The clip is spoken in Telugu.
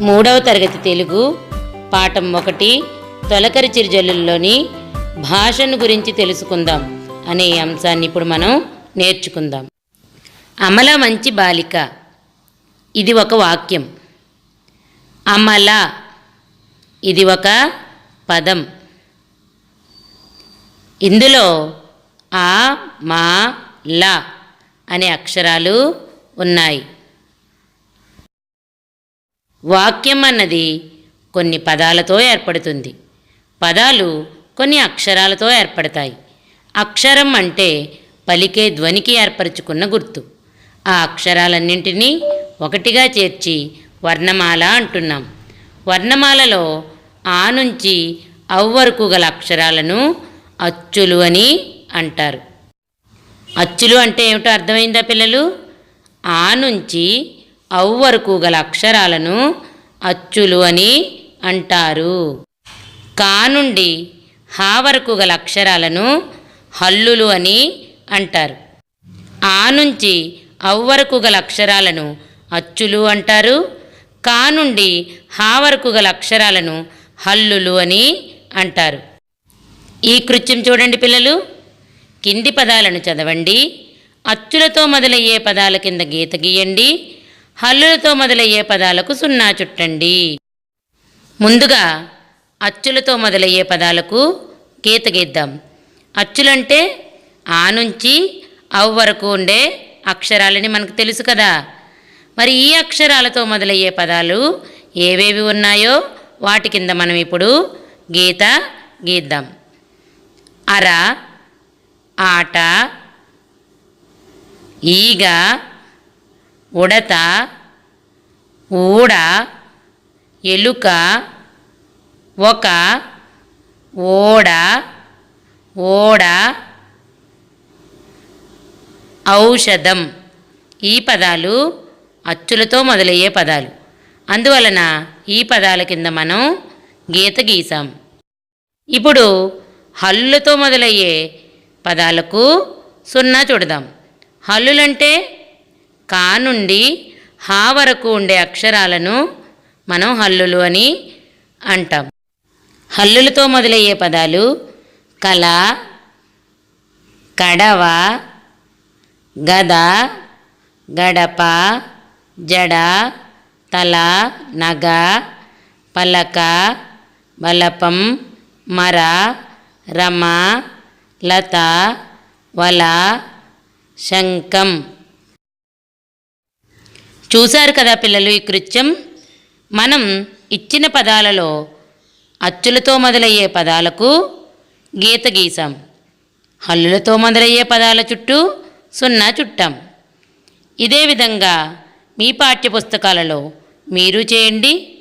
మూడవ తరగతి తెలుగు పాఠం ఒకటి తొలకరి చిరుజల్లుల్లోని భాషను గురించి తెలుసుకుందాం అనే అంశాన్ని ఇప్పుడు మనం నేర్చుకుందాం. అమల మంచి బాలిక. ఇది ఒక వాక్యం. అమల. ఇది ఒక పదం. ఇందులో ఆ మా ల అనే అక్షరాలు ఉన్నాయి. వాక్యం అన్నది కొన్ని పదాలతో ఏర్పడుతుంది. పదాలు కొన్ని అక్షరాలతో ఏర్పడతాయి. అక్షరం అంటే పలికే ధ్వనికి ఏర్పరచుకున్న గుర్తు. ఆ అక్షరాలన్నింటినీ ఒకటిగా చేర్చి వర్ణమాల అంటున్నాం. వర్ణమాలలో ఆ నుంచి అవ్ వరకు గల అక్షరాలను అచ్చులు అని అంటారు. అచ్చులు అంటే ఏమిటో అర్థమైందా పిల్లలు? ఆ నుంచి అవ్ వరకు గల అక్షరాలను అచ్చులు అని అంటారు. కా నుండి హా వరకు గల అక్షరాలను హల్లులు అని అంటారు. ఆ నుంచి అవ్ వరకు గల అక్షరాలను అచ్చులు అంటారు. కా నుండి హా వరకు గల అక్షరాలను హల్లులు అని అంటారు. ఈ కృత్యం చూడండి పిల్లలు. కింది పదాలను చదవండి. అచ్చులతో మొదలయ్యే పదాల కింద గీత గీయండి. హల్లులతో మొదలయ్యే పదాలకు సున్నా చుట్టండి. ముందుగా అచ్చులతో మొదలయ్యే పదాలకు గీత గీద్దాం. అచ్చులంటే ఆ నుంచి అవు వరకు ఉండే అక్షరాలని మనకు తెలుసు కదా. మరి ఈ అక్షరాలతో మొదలయ్యే పదాలు ఏవేవి ఉన్నాయో వాటి కింద మనం ఇప్పుడు గీత గీద్దాం. అర ఆట ఈగ ఉడత ఊడ ఎలుక ఒక ఓడ ఓడ ఔషధం. ఈ పదాలు అచ్చులతో మొదలయ్యే పదాలు. అందువలన ఈ పదాల కింద మనం గీత గీసాం. ఇప్పుడు హల్లులతో మొదలయ్యే పదాలకు సున్నా చూడదాం. హల్లులంటే కా నుండి హా వరకు ఉండే అక్షరాలను మనం హల్లులు అని అంటాం. హల్లులతో మొదలయ్యే పదాలు కళ కడవ గద గడప జడ తల నగ పలక బలపం మర రమ లత వల శంఖం. చూశారు కదా పిల్లలు ఈ కృత్యం? మనం ఇచ్చిన పదాలలో అచ్చులతో మొదలయ్యే పదాలకు గీత గీసాం. హల్లులతో మొదలయ్యే పదాల చుట్టూ సున్నా చుట్టాం. ఇదే విధంగా మీ పాఠ్యపుస్తకాలలో మీరు చేయండి